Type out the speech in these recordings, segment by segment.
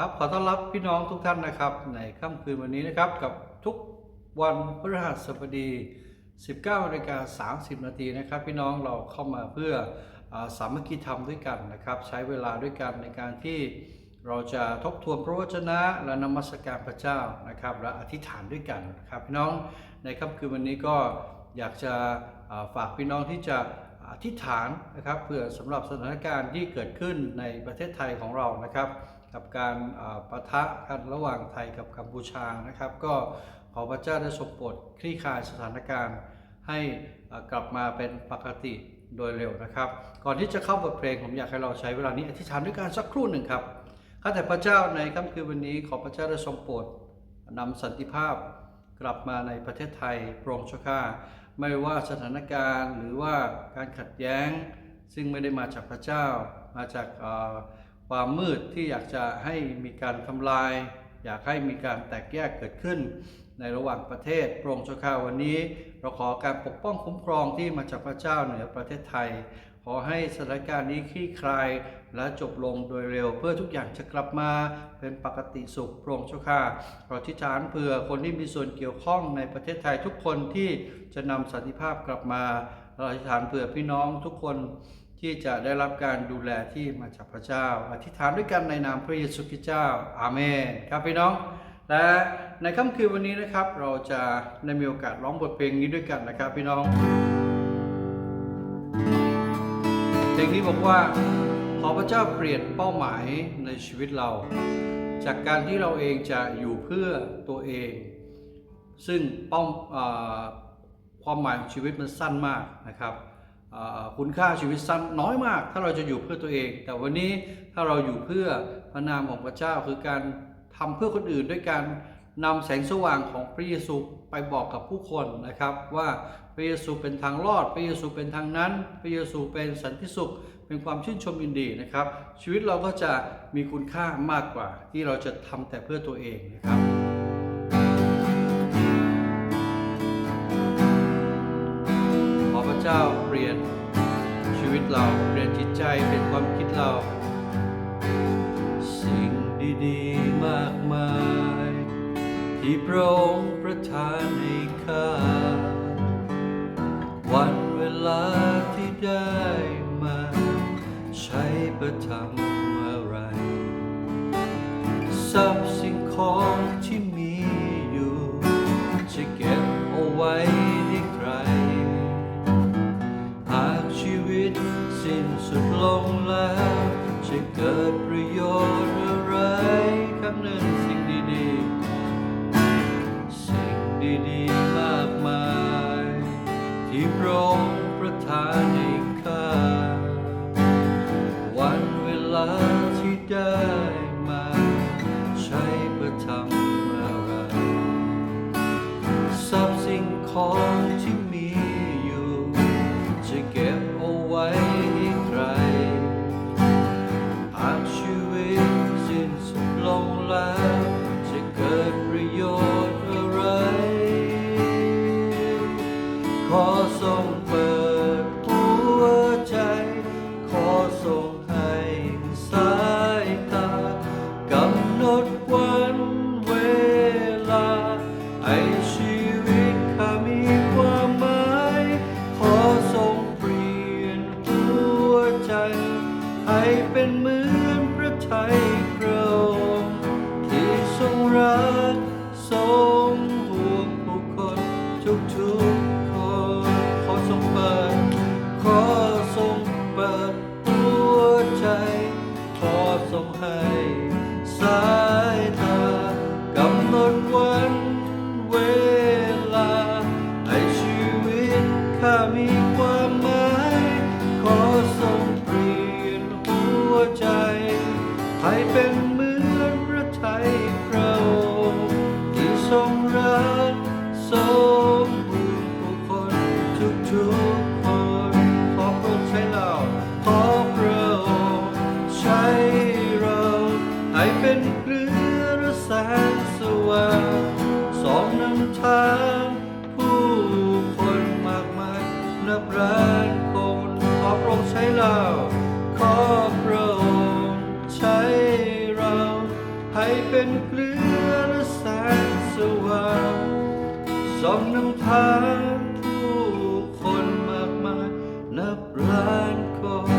ครับขอต้อนรับพี่น้องทุกท่านนะครับ ในค่ำคืนวันนี้นะครับกับทุกวันพฤหัสบดี 19นาฬิกา30 นาทีนะครับ พี่น้องเราเข้ามาเพื่ออสามัคคีธรรมด้วยกันนะครับ ใช้เวลาด้วยกันในการที่เราจะทบทวนพระวจนะและนมัสการพระเจ้านะครับ และอธิษฐานด้วยกันนะครับ พี่น้องในค่ำคืนวันนี้ก็อยากจะฝากพี่น้องที่จะอธิษฐานนะครับเพื่อสำหรับสถานการณ์ที่เกิดขึ้นในประเทศไทยของเรานะครับ กับการอ่าปะทะกันระหว่างไทยกับกัมพูชานะครับ ก็ขอพระเจ้าได้ทรงโปรดคลี่คลายสถานการณ์ให้กลับมาเป็นปกติโดยเร็วนะครับ ก่อนที่จะเข้าบทเพลงผมอยากให้เราใช้เวลานี้อธิษฐานด้วยกันสักครู่หนึ่งครับข้าแต่พระเจ้าในค่ำคืนวันนี้ขอพระเจ้าได้ทรงโปรดนำสันติภาพกลับมาในประเทศไทยโปร่งเจ้าข้าไม่ว่าสถานการณ์หรือว่าการขัดแย้ง ซึ่งไม่ได้มาจากพระเจ้ามาจากอ ความมืดที่อยากจะให้มีการทำลาย อยากให้มีการแตกแยกเกิดขึ้น ในระหว่างประเทศโปร่งเจ้าข้าวันนี้ เราขอการปกป้องคุ้มครองที่มาจากพระเจ้าเหนือประเทศไทย ขอให้สถานการณ์นี้คลี่คลายและจบลงโดยเร็ว เพื่อทุกอย่างจะกลับมาเป็นปกติสุขโปร่งเจ้าค่ะเราอธิษฐานเผื่อคนที่มีส่วนเกี่ยวข้องในประเทศไทยทุกคนที่จะนำสันติภาพกลับมาเราอธิษฐานเผื่อพี่น้องทุกคน ที่จะได้รับการดูแลที่มาจากพระเจ้า อธิษฐานด้วยกันในนามพระเยซูคริสต์เจ้า อาเมน ครับพี่น้อง และในค่ำคืนวันนี้นะครับ เราจะได้มีโอกาสร้องบทเพลงนี้ด้วยกันนะครับพี่น้อง เพลงนี้บอกว่า ขอพระเจ้าเปลี่ยนเป้าหมายในชีวิตเรา จากการที่เราเองจะอยู่เพื่อตัวเอง ซึ่งเป้าความหมายของชีวิตมันสั้นมากนะครับ คุณค่าชีวิตสั้นน้อยมาก ถ้าเราจะอยู่เพื่อตัวเอง แต่วันนี้ถ้าเราอยู่เพื่อพระนามของพระเจ้าคือการทำเพื่อคนอื่นด้วยการนำแสงสว่างของพระเยซูไปบอกกับผู้คนนะครับ ว่าพระเยซูเป็นทางรอด พระเยซูเป็นทางนั้น พระเยซูเป็นสันติสุข เป็นความชื่นชมยินดีนะครับ ชีวิตเราก็จะมีคุณค่ามากกว่าที่เราจะทำแต่เพื่อตัวเองนะครับ จ้าเปลี่ยนชีวิตเราเปลี่ยนจิตใจเปลี่ยนความคิดเรา สิ่งดีๆมากมาย ที่พระองค์ประทานให้ข้า วันเวลาที่ได้มา ใช้ประทำอะไรทรัพย์สิ่งของ ตสิ้นสุดลงแล้ว จะเกิดประโยชน์อะไรคำนั้นสิ่งดีๆ สิ่งดีๆมากมาย ที่พระองค์ประทานให้ข้าวันเวลาที่ได้ ชีวิตข้ามีความหมาย ขอทรงเปลี่ยนหัวใจ ให้เป็นเหมือนพระทัยพระองค์ที่ทรงรักทรงห่วงผู้คนทุกๆคน ขอทรงเปิด ขอทรงเปิดหัวใจ ขอทรงให้ ถ้ามีความหมายขอทรงเปลี่ยนหัวใจ ให้เป็นเหมือนพระทัยพระองค์ที่ทรงรักทรงบุญผู้คนทุกๆ ร้านคนขอพระองค์ใช้เราขอพระองค์ใช้เรา ให้เป็นเกลือและแสงสว่างสองนำทางผู้คนมากมายนับล้านคน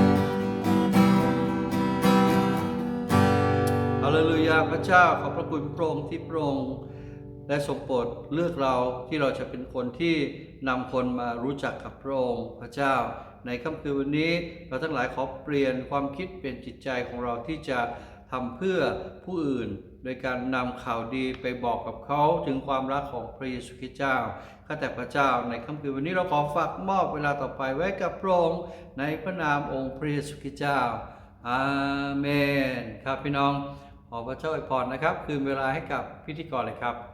ฮาเลลูยาพระเจ้าขอบพระคุณพระองค์ที่พระองค์ ได้ทรงโปรดเลือกเราที่เราจะเป็นคนที่นำคนมารู้จักกับพระองค์พระเจ้า ในค่ำคืนวันนี้เราทั้งหลายขอเปลี่ยนความคิดเปลี่ยนจิตใจของเราที่จะทำเพื่อผู้อื่น โดยการนำข่าวดีไปบอกกับเขาถึงความรักของพระเยซูคริสต์เจ้าข้าแต่พระเจ้าในค่ำคืนวันนี้เราขอฝากมอบเวลาต่อไปไว้กับพระองค์ในพระนามองค์พระเยซูคริสต์เจ้าอาเมน ครับพี่น้องขอพระเจ้าอวยพรนะครับ คืนเวลาให้กับพิธีกรเลยครับ